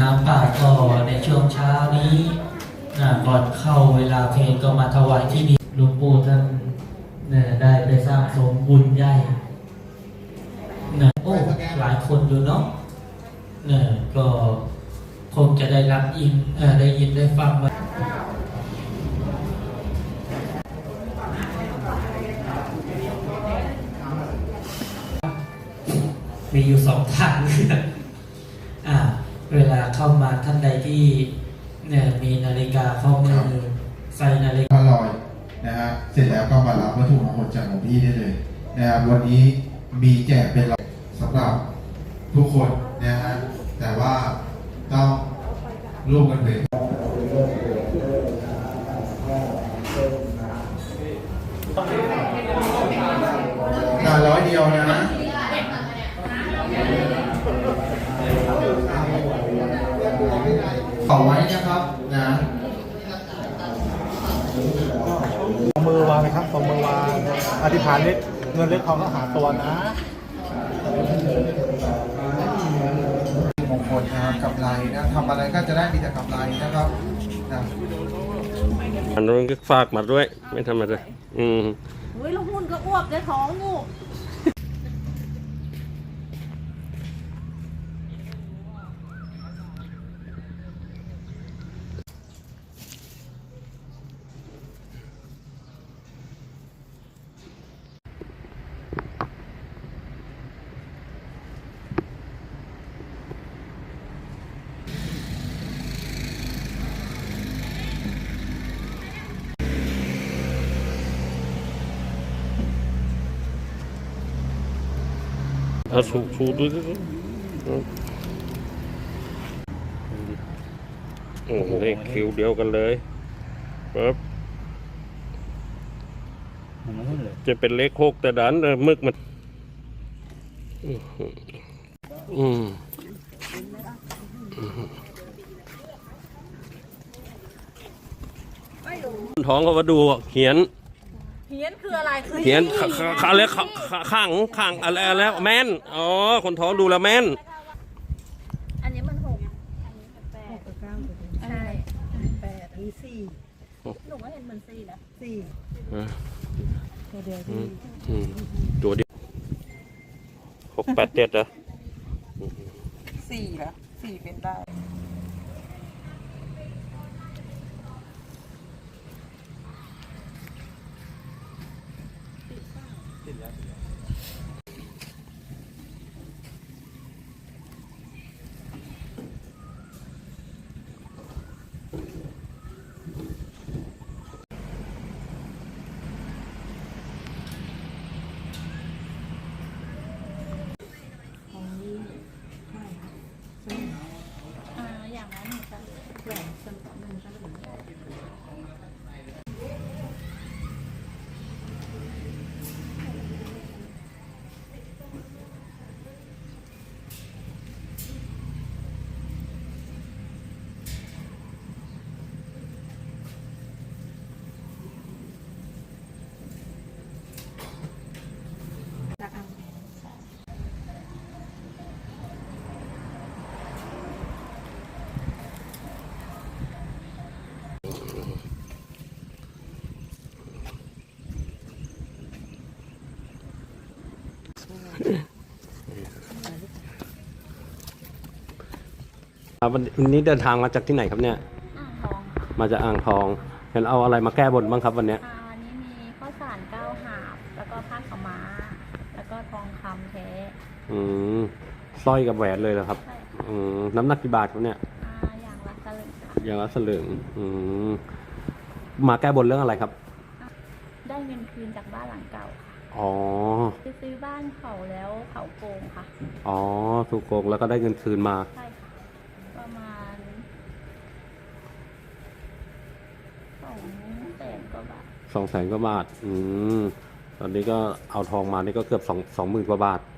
น้ำป่าก็ในช่วงเช้านี้อ่าก่อนเข้าเวลาเพลงก็มาถวายที่นี่หลวงปู่ท่านเนี่ยได้ไปสร้างสมบุญใหญ่นะโอ้หลายคนอยู่เนาะเนี่ยก็คงจะได้รับยินเออได้ยินได้ฟังมามีอยู่สองทางเลือ เวลาเข้ามาท่านใดที่เนี่ยมีนาฬิกาข้อมือใส่นาฬิกาก็ลอยนะฮะเสร็จแล้วก็มารับวัตถุมงคลจากหลวงพี่ได้เลยนะครับวันนี้มีแจกเป็นรางวัลสำหรับทุกคนนะฮะแต่ว่าต้องร่วมกันเป็นงานร้อยเดียวนะ ขอไว้นะครับนะเอามือวางเลยครับเอามือวางอธิษฐานเล็กเงินเล็กทองก็หาตัวนะมงคลนะครับกำไรนะทำอะไรก็จะได้มีแต่กำไรนะครับนะอันนู้นก็ฝากมาด้วย ไม่ธรรมดาอืมอุ้ยแล้วหุ่นก็อ้วกได้ท้องงู กเอาสูสูดูดิโอ้โหเลขคิวเดียวกันเลยปั๊บจะเป็นเลขหกแต่ดันเออมึกมัน อืมท้องก็มาดูเขียน เฮียนคืออะไรคือเขียนขาขาขาแล้วขาขาข้างข้างอะไรแล้วแม่นอ๋อคนท้องดูแล้วแม่น อันนี้มันหกอันนี้แปดหกกับเก้าใช่แปดอันนี้สี่หนูก็เห็นเหมือนสี่นะสี่อะตัวเดียวอืมอืมตัวเดียวหกแปดเจ็ดเหรอสี่แล้วสี่เป็นได้ happy. วันวันนี้เดินทางมาจากที่ไหนครับเนี่ย อ่างทองค่ะมาจากอ่างทอง เห็นเอาอะไรมาแก้บนบ้างครับวันเนี้ย อ่าวันนี้มีข้าวสารเก้าหาบ แล้วก็ผ้าขาวม้า แล้วก็ทองคำแท้อืมสร้อยกับแหวนเลยเหรอครับ ใช่อืมน้ำหนักกี่บาทครับเนี่ยอ่าอย่างละสลึงค่ะอย่างละสลึงอืมมาแก้บนเรื่องอะไรครับ ได้เงินคืนจากบ้านหลังเก่าค่ะ อ๋อไปซื้อบ้านเขาแล้วเขาโกงค่ะ อ๋อ ถูกโกงแล้วก็ได้เงินคืนมา ใช่ค่ะ ประมาณสองแสนกว่าบาท สองแสนกว่าบาท อืม ตอนนี้ก็เอาทองมานี่ก็เกือบสองสองหมื่นกว่าบาทใ